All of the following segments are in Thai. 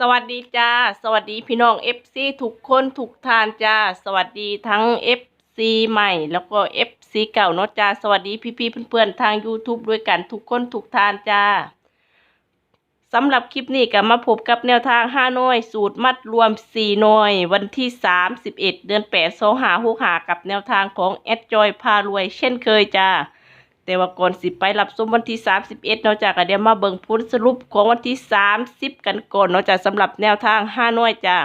สวัสดีจ้า สวัสดีพี่น้อง FC ทุกคนทุกท่านจ้า สวัสดีทั้ง FC ใหม่ แล้วก็ FC เก่าเนาะจ้า สวัสดีพี่ๆเพื่อนๆทาง YouTube ด้วยกันทุกคนทุกท่านจ้าสำหรับคลิปนี้ก็มาพบกับแนวทาง5น้อย สูตรมัดรวม4น้อย วันที่31เอ็ดเดือน8 2 5 6 5กับแนวทางของแอดจอยพารวย เช่นเคยจ้า แต่ว่าก่อนสิไปรับชมวันที่ 31เนาะจ้ะก็เดี๋ยวมาเบิ่งผลสรุปของวันที่ 30 กันก่อนเนาะจ้ะสำหรับแนวทาง5น้อยจ้ะ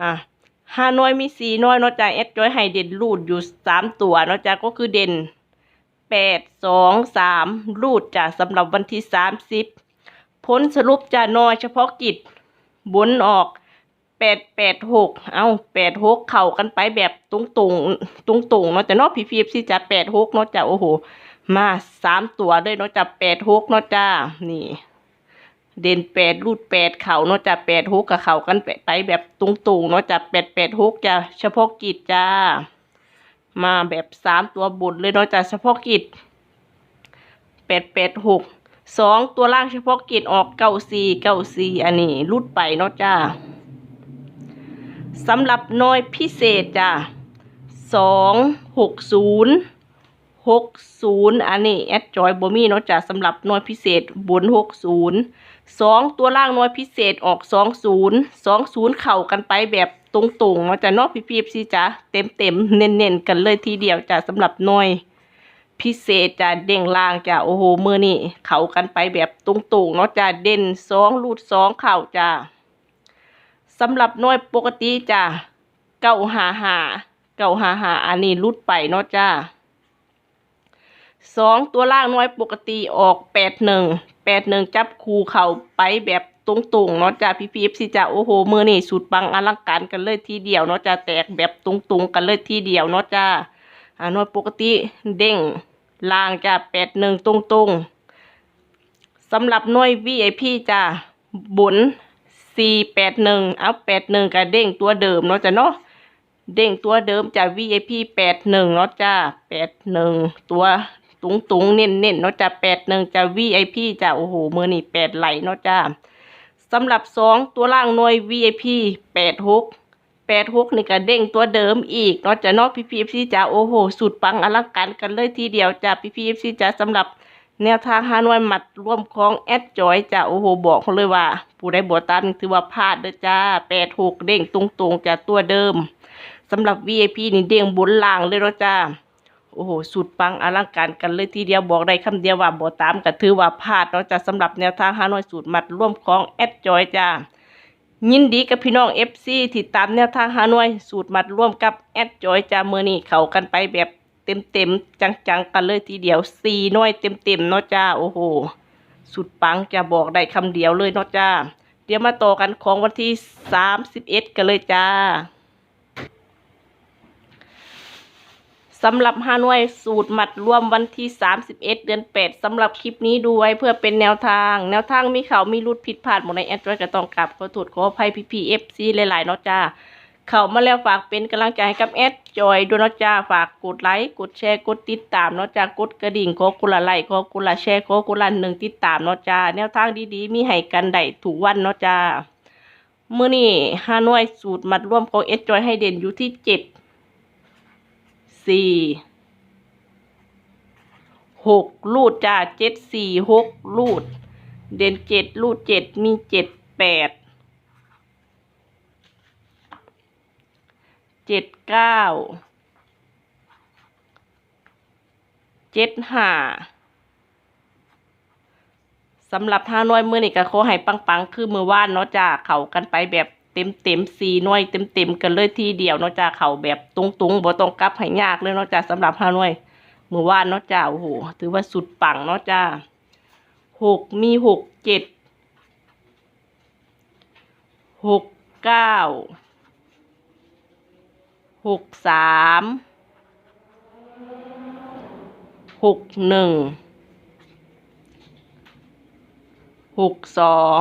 อะ5น้อยมี4น้อยเนาะจ้ะแอดจอยให้เด่นรูดอยู่3ตัวเนาะจ้ะก็คือเด่น8 2 3รูดจ้ะสำหรับวันที่30ผลสรุปจ้ะน้อยเฉพาะกิจบนออกแปดแปดหกเอาแปดหกเข่ากันไปแบบตรงตรงตรงตรงๆเนาะจะเนาะพีพีซีจะแปดหกเนาะจะโอ้โห มาสามตัวเลยเนาะจะแปดหกเนาะจ้า นี่ เด่นแปดรูดแปดเข่าเนาะจะแปดหกกับเข่ากันไปแบบตรงตรงๆเนาะจะแปดแปดหกจะเฉพาะกิจจ้า มาแบบสามตัวบนเลยเนาะจะเฉพาะกิจแปดแปดหกสองตัวล่างเฉพาะกิจออกเก้าสี่เก้าสี่อันนี้รูดไปเนาะจ้าสำหรับน้อยพิเศษจ้ะสองหกศูนย์ หกศูนย์อันนี้แอดจอยบ่มีเนาะจ้ะสำหรับหน้อยพิเศษบนหกศูนย์สองตัวล่างหน้อยพิเศษออกสองศูนย์สองศูนย์เข่ากันไปแบบตรงๆเนาะจ้ะนาะพี่ๆสิจ้ะเต็มเต็มๆเน้นๆกันเลยทีเดียวจ้ะสำหรับหน้อยพิเศษจ้ะเด้งล่างจ้ะโอ้โหมือนี่เข่ากันไปแบบตรงๆเนาะจ้ะเด่นสองรูดสองเข่าจ้ะสำหรับหน่วยปกติจ้ะเก้าหาหาเก้าหาหาอันนี้รุดไปเนาะจ้า สองตัวล่างน่วยปกติออกแปดหนึ่งแปดหนึ่งจับคูเข่าไปแบบตรงๆเนาะจ้าพี่พีฟซีจ้าโอ้โหมือนี่สุดปังอลังการกันเลยทีเดียวเนาะจ้าแตกแบบตรงๆกันเลยทีเดียวเนาะจ้าอ่าน่วยปกติเด้งล่างจ้าแปดหนึ่งตรงๆสำหรับหน่วย VIP จ้าบุญสี่แปดหนึ่งเอาแปดหนึ่งกับเด้งตัวเดิมเนาะจ้ะเนาะเด้งตัวเดิมจาก VIP แปดหนึ่งเนาะจ้าแปดหนึ่งตัว ตุงตุงๆเน้นเน้นๆเนาะจ้าแปดหนึ่งจาก VIP จ้าโอ้โหมือนี่แปดไหลเนาะจ้าสำหรับสองตัวล่างหน่วย VIP แปดหกแปดหกนี่ก็เด้งตัวเดิมอีกเนาะจ้ะเนาะพี่พีเอฟซีจ้าโอ้โหสุดปังอลังการกันเลยทีเดียวจ้าพี่พีเอฟซีจ้าสำหรับแนวทางฮานอยหมัดร่วมของแอดจอยจ้ะโอ้โหบอกเขาเลยว่า ผู้ใดบวตามถือว่าพลาดเด้อจ้าแปดหกเด้งตรงๆจากตัวเดิมสำหรับ VIP นี่เด้งบนล่างเลยเนาะจ้า โอ้โหสุดปังอลังการกันเลยทีเดียวบอกได้คำเดียวว่าบวตามก็ถือว่าพลาดเนาะจ้าสำหรับแนวทางฮานอยสูตรหมัดร่วมของแอดจอยจ้ายินดีกับพี่น้อง FC ที่ตามแนวทางฮานอยสูตรหมัดร่วมกับแอดจอยจ้าเมื่อนี่เข้ากันไปแบบเต็มเต็มๆจังๆกันเลยทีเดียวสี่น้อยเต็มเต็มๆเนาะจ้าโอ้โหสุดปังจะบอกได้คำเดียวเลยเนาะจ้าเดี๋ยวมาต่อกันของวันที่สามสิบเอ็ดกันเลยจ้า สำหรับฮานวยสูตรหมัดรวมวันที่ 31 เดือน 8สำหรับคลิปนี้ดูไว้เพื่อเป็นแนวทาง แนวทางมีเขามีรุดผิดพลาดหมดในแอดไว้ก็ต้องกลับขอโทษขออภัยพี่พีเอฟซีหลายๆเนาะจ้าเขามาแล้วฝากเป็นกำลังใจให้กับแอดจอยด้วยเนาะจ้าฝากกดไลค์กดแชร์กดติดตามเนาะจ้ากดกระดิ่งขอกุละไลค์ขอกุละแชร์ขอกุละหนึ่งติดตามเนาะจ้าแนวทางดีๆ มีให้กันได้ถูกวันเนาะจ้ามื้อนี้ฮานอยสูตรหมัดร่วมของแอดจอยให้เด่นอยู่ที่เจ็ด สี่หกลูดจ้าเจ็ดสี่หกลูด เด่นเจ็ดลูดเจ็ดมีเจ็ดแปดเจ็ดเก้าเจ็ดห้าสำหรับห้าน้อยมือนี่ก็ขอให้ปังๆ คือมือว่านเนาะจ้า เขากันไปแบบ เต็มเต็มๆสีน้อยเต็มเต็มๆกันเลยทีเดียวเนาะจ้าเขาแบบตรงๆบ่ต้องกลับให้ยากเลยเนาะจ้าสำหรับห้าน้อยมือวานเนาะจ้าโอ้โหถือว่าสุดปังเนาะจ้าหกมีหกเจ็ดหกเก้าหกสามหกหนึ่งหกสอง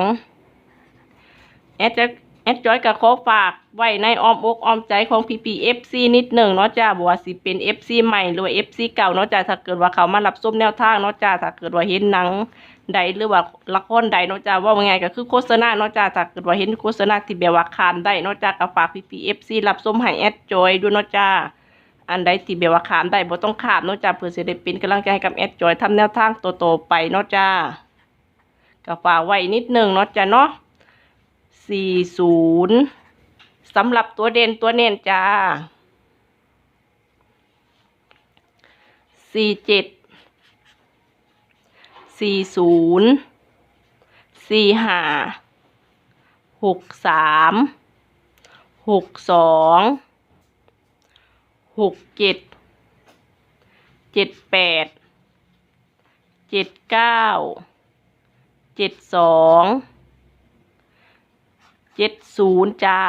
แอดจะ แอดจอยกับขอฝากไว้ในอ้อมอกอ้อมใจของพีพีเอฟซีนิดหนึ่งเนาะจ้าบัวาสิเป็นเอฟซีใหม่หรือเอฟซีเก่าเนาะจ้าถ้าเกิดว่าเขามารับส้มแนวทางเนาะจ้าถ้าเกิดว่าเห็นหนังใดหรือว่าละครใดเนาะจ้าว่าไงก็คือโฆษณาเนาะจ้าถ้าเกิดว่าเห็นโฆษณาที่แบบว่าคานได้เนาะจ้าก็ฝากพี่พีเอฟซีรับชมให้แอดจอยด้วยเนาะจ้าอันใดที่แบบว่าขามได้บ่ต้องขามเนาะจ้าเพื่อเสด้เป็นกำลังใจให้กับแอดจอยทำแนวทางโตๆไปเนาะจ้าก็ฝากไว้นิดหนึ่งเนาะจ้าเนาะ 40สำหรับตัวเด่นตัวเน้นจ้าสี่เจ็ดสี่ศูนย์สี่ห้าหกสามหกสองหกเจ็ดเจ็ดแปดเจ็ดเก้าเจ็ดสอง เจ็ดศูนย์จ้า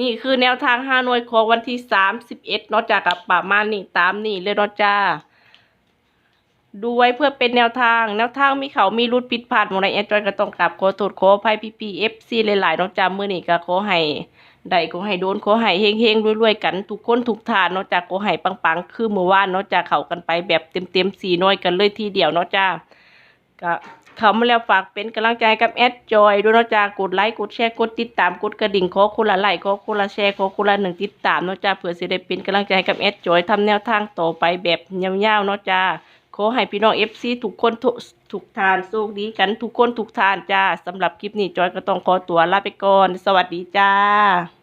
นี่คือแนวทางห้าหน่วยของวันที่สามสิบเอ็ดนาะจ้ากับประมาณนี้ตามนี่เลยเนาะจ้า ดูไว้เพื่อเป็นแนวทาง แนวทางมีเขามีรุดผิดพลาดหมดในแอดจอยก็ต้องกลับขอโทษขอภัยพีพีเอฟซีหลายๆเนาะจ้ามือนี่ก็ขอให้ได้ขอให้โดนขอให้เฮงเฮงๆรวยๆกันทุกคนทุกทานเนาะจ้าขอให้ปังๆ คือเมื่อวานเนาะจ้าเขากันไปแบบเต็มๆสีน้อยกันเลยทีเดียวเนาะจ้าก็ เขามาแล้วฝากเป็นกำลังใจกับแอดจอยด้วยนะจ้ากดไลค์กดแชร์กดติดตามกดกระดิ่งขอคนละไลค์ขอคนละแชร์ขอคนละหนึ่งติดตามนะจ้าเพื่อสิได้เป็นกำลังใจกับแอดจอยทำแนวทางต่อไปแบบยาวๆนะจ้าขอให้พี่น้องเอฟซีทุกคนทุกทุกทานโชคดีกันทุกคนทุกทานจ้าสำหรับคลิปนี้จอยก็ต้องขอตัวลาไปก่อน สวัสดีจ้า